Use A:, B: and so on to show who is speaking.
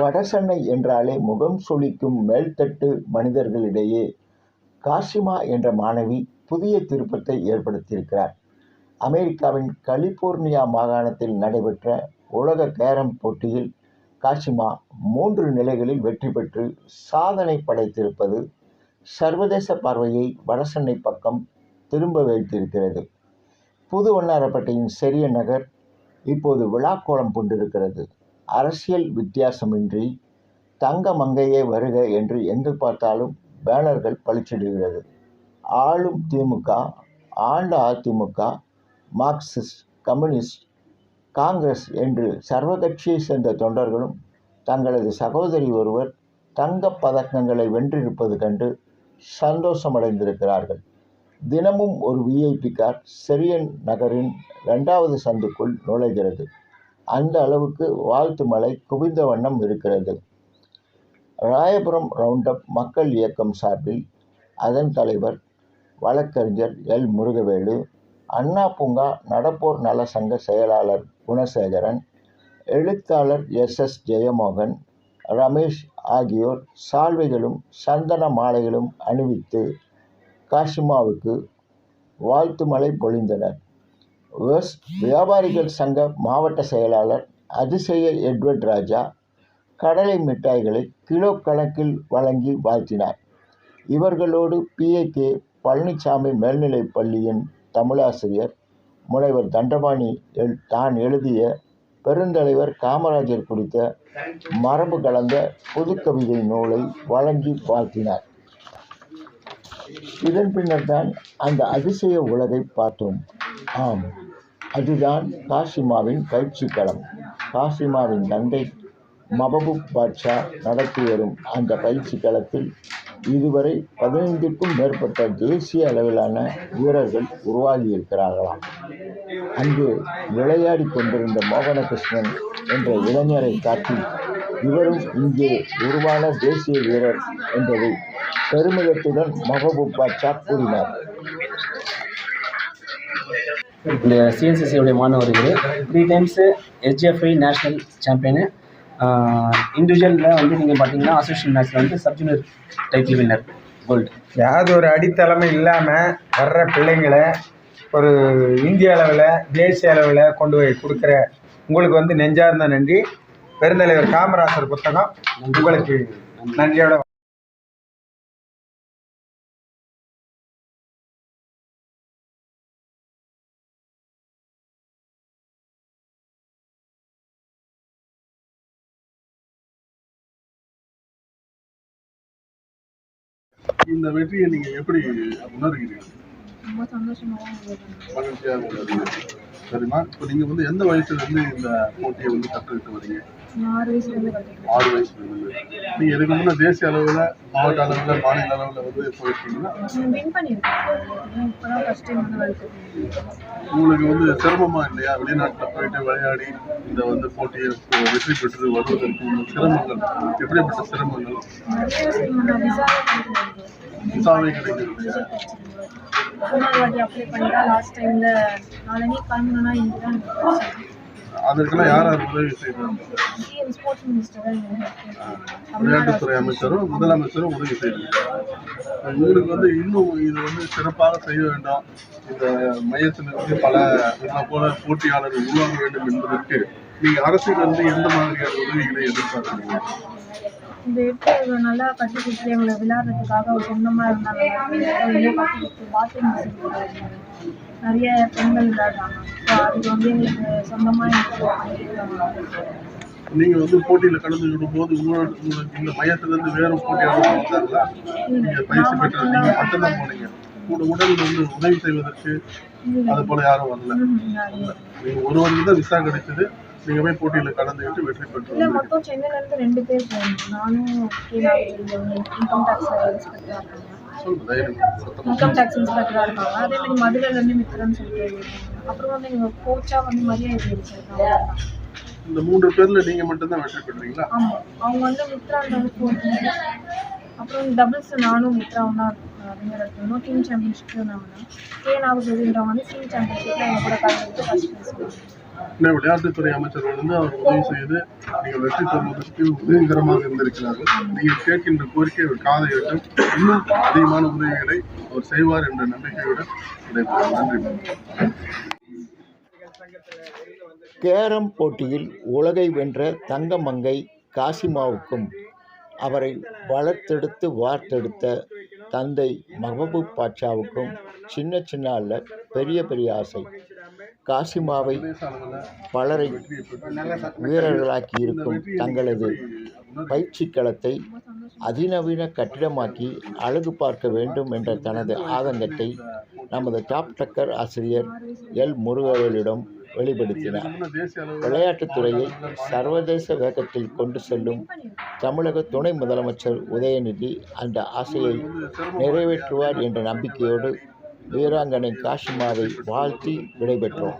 A: வடசென்னை என்றாலே முகம் சுளிக்கும் மேல்தட்டு மனிதர்களிடையே காசிமா என்ற மாணவி புதிய திருப்பத்தை ஏற்படுத்தியிருக்கிறார். அமெரிக்காவின் கலிபோர்னியா மாகாணத்தில் நடைபெற்ற உலக கேரம் போட்டியில் காசிமா மூன்று நிலைகளில் வெற்றி பெற்று சாதனை படைத்திருப்பது சர்வதேச பார்வையை வடசென்னை பக்கம் திரும்ப வைத்திருக்கிறது புது வண்ணாரப்பேட்டையின் செரிய நகர் இப்போது விழாக்கோலம் கொண்டிருக்கிறது அரசியல் வித்தியாசமின்றி தங்க மங்கையே வருக என்று எங்கு பார்த்தாலும் பேனர்கள் பளிச்சிடுகிறது. ஆளும் திமுக ஆண்ட அதிமுக மார்க்சிஸ்ட் கம்யூனிஸ்ட் காங்கிரஸ் என்று சர்வகட்சியை சேர்ந்த தொண்டர்களும் தங்களது சகோதரி ஒருவர் தங்கப் பதக்கங்களை வென்றிருப்பது கண்டு சந்தோஷமடைந்திருக்கிறார்கள். தினமும் ஒரு விஐபி கார் செரியன் நகரின் இரண்டாவது சந்துக்குள் நுழைகிறது. அந்த அளவுக்கு வாழ்த்து மலை குவிந்த வண்ணம் இருக்கிறது. ராயபுரம் ரவுண்டப் மக்கள் இயக்கம் சார்பில் அதன் தலைவர் வழக்கறிஞர் எல். முருகவேலு அண்ணா பூங்கா நடப்போர் நல சங்க செயலாளர் குணசேகரன் எழுத்தாளர் எஸ். எஸ். ஜெயமோகன் ரமேஷ் ஆகியோர் சால்வைகளும் சந்தன மாலைகளும் அணிவித்து காஷிமாவுக்கு வாழ்த்து மலை பொழிந்தனர். வியாபாரிகள் சங்க மாவட்ட செயலாளர் அதிசய எட்வர்ட் ராஜா கடலை மிட்டாய்களை கிலோ கணக்கில் வழங்கி வாழ்த்தினார். இவர்களோடு பிஏகே பழனிசாமி மேல்நிலைப் பள்ளியின் தமிழாசிரியர் முனைவர் தண்டபாணி எல் தான் எழுதிய பெருந்தலைவர் காமராஜர் குறித்த மரபு கலந்த புதுக்கவிதை நூலை வழங்கி வாழ்த்தினார். இதன் பின்னர் தான் அந்த அதிசய உலகை பார்த்தோம். ஆம். அதுதான் காசிமாவின் பயிற்சி களம் காசிமாவின் தந்தை மபபுப் பாட்ஷா நடத்தி வரும் அந்த பயிற்சி களத்தில் இதுவரை பதினைந்திற்கும் மேற்பட்ட தேசிய அளவிலான வீரர்கள் உருவாகியிருக்கிறார்களாம். அங்கு விளையாடி கொண்டிருந்த மோகனகிருஷ்ணன் என்ற இளைஞரை காட்டி இவரும் இங்கே உருவான தேசிய வீரர் என்பதை பெருமிதத்துடன் மஹபூப் பாட்ஷா கூறினார்.
B: இந்த சிஎன்சிசியுடைய மாணவர்கள் three times SGFI national champion இண்டிவிஜுவலில் வந்து நீங்கள் பார்த்தீங்கன்னா அசோசியேஷன் மேட்ச்சில் வந்து sub junior title winner gold
C: ஏதாவது ஒரு அடித்தளமும் இல்லாமல் வர்ற பிள்ளைங்களை ஒரு இந்திய அளவில் தேசிய அளவில் கொண்டு போய் கொடுக்குற உங்களுக்கு வந்து நெஞ்சார்ந்த நன்றி. பெருந்தலைவர் காமராசர் புத்தகம் உங்களுக்கு நன்றியோட
D: இந்த வெற்றியை நீங்க எப்படி உணர்கிறீர்கள்?
E: ரொம்ப
D: மகிழ்ச்சியாக உணர்கிறீர்கள். சரிம்மா இப்போ நீங்க வந்து எந்த வயசுல இருந்து இந்த போட்டியை வந்து கற்றுக்கிட்டு வரீங்க?
E: ஆறு
D: வயசுல இருந்து நீங்க இதுக்கு முன்ன தேசிய அளவுல மாவட்ட அளவுல மாநில அளவுல வந்து போயிருக்கீங்களா? உங்களுக்கு வந்து சிரமமா இல்லையா? வெளிநாட்டுல போயிட்டு விளையாடி இந்த வந்து போட்டியை வெற்றி பெற்று வருவதற்கு சிரமங்கள் எப்படிப்பட்ட சிரமங்கள்?
E: நிறைய விஷயம் நான் விசாவே பண்ணிட்டு
D: விசாவே கிடைக்கிறது இல்லையா
E: மூணாவது வாட்டி அப்ளை பண்ணிட்டா லாஸ்ட் டைமில் நாலனி கிளம்பணும்னா இன்னைக்கு தான் எனக்கு கிடைச்சது.
D: அதற்கெல்லாம் யார் யார் உதவி
E: பண்ணாங்க.
D: விளையாட்டுத்துறை அமைச்சரும் முதலமைச்சரும் உதவி செய்திருக்கிறார் உங்களுக்கு வந்து இன்னும் இது வந்து சிறப்பாக செய்ய வேண்டும். இந்த மையத்திலிருந்து பல உங்களை போல போட்டியாளர்கள் உருவாக வேண்டும் என்பதற்கு நீங்க அரசியல் வந்து எந்த மாதிரியான உதவிகளை எதிர்பார்க்குறீங்க?
E: இந்த இடத்துல நல்லா கட்டி கொடுத்து எங்களை விளையாடுறதுக்காக ஒரு சொந்தமாக இருந்தாங்க. பாத்ரூம் நிறைய பெண்கள் விளையாடுறாங்க. ஸோ அது வந்து எங்களுக்கு சொந்தமாக எங்களுக்கு பண்ணியிருக்காங்க
D: நீங்க வந்து போட்டியில கலந்துக்கிடும் போது உங்களோட இந்த மையத்திலிருந்து வேற போட்டியாளர்கள் வந்தாங்களா நீங்க பயிற்சி பெற்ற மட்டும்தான் போனீங்க. கூட உடல் வந்து உதவி செய்வதற்கு அது போல யாரும் வரல. நீங்க ஒருவருக்கு தான் விசா கிடைச்சது. நீங்க போய் போட்டியில கலந்துக்கிட்டு வெற்றி
E: இல்லை
D: பெற்று
E: மொத்தம் சென்னையிலேருந்து ரெண்டு பேர் நானும் இன்கம் டேக்ஸ் இன்கம் டேக்ஸ் இன்ஸ்பெக்டராக இருக்காங்க. அதே மாதிரி மதுரையிலேருந்து மித்திரன்னு சொல்லிட்டு. அப்புறம் வந்து எங்கள் கோச்சாக வந்து மரியாதை இருக்காங்க
D: இந்த மூன்று பேர்ல நீங்க மட்டும்தான் வெற்றி பெற்றீங்களா
E: அவங்க வந்து மித்ரான்றது ஃபோர்த் அப்புறம் டபுள்ஸ் நானும் மித்ராவும் தான் வின்னர் எடுத்துருந்தோம் டீம் சாம்பியன்ஷிப்பில் நான் கே நாகச்சந்திரன்றவங்க வந்து சீம் சாம்பியன்ஷிப்பில் எங்கள் கூட கலந்துட்டு ஃபஸ்ட் ப்ரைஸ்
D: இன்னும் விளையாட்டுத்துறை அமைச்சர்கள் வந்து அவர் உதவி செய்து நீங்கள் வெற்றி பெறுவதற்கு உதவிகரமாக இருந்திருக்கிறார்கள். நீங்கள் கேட்கின்ற கோரிக்கை அவர் காதை எட்டும் இன்னும் அதிகமான உதவிகளை அவர் செய்வார் என்ற நம்பிக்கையுடன் நன்றி.
A: கேரம் போட்டியில் உலகை வென்ற தங்கமங்கை காசிமாவுக்கும் அவரை வளர்த்தெடுத்து வார்த்தெடுத்த தந்தை மஹபூப் பாட்சாவுக்கும் சின்ன சின்ன அல்ல பெரிய பெரிய ஆசை. காசிமாவை பலரை வீரர்களாக்கி இருக்கும் தங்களது பயிற்சி களத்தை அதிநவீன கட்டிடமாக்கி அழகு பார்க்க வேண்டும் என்ற தனது ஆதங்கத்தை நமது டாப் டக்கர் ஆசிரியர் எல் முருகவேலிடம் வெளிப்படுத்தினார். விளையாட்டுத் துறையை சர்வதேச வேகத்தில் கொண்டு செல்லும் தமிழக துணை முதலமைச்சர் உதயநிதி அந்த ஆசையை நிறைவேற்றுவார் என்ற நம்பிக்கையோடு வீராங்கனை காஷிமாவை வாழ்த்தி விடைபெற்றோம்.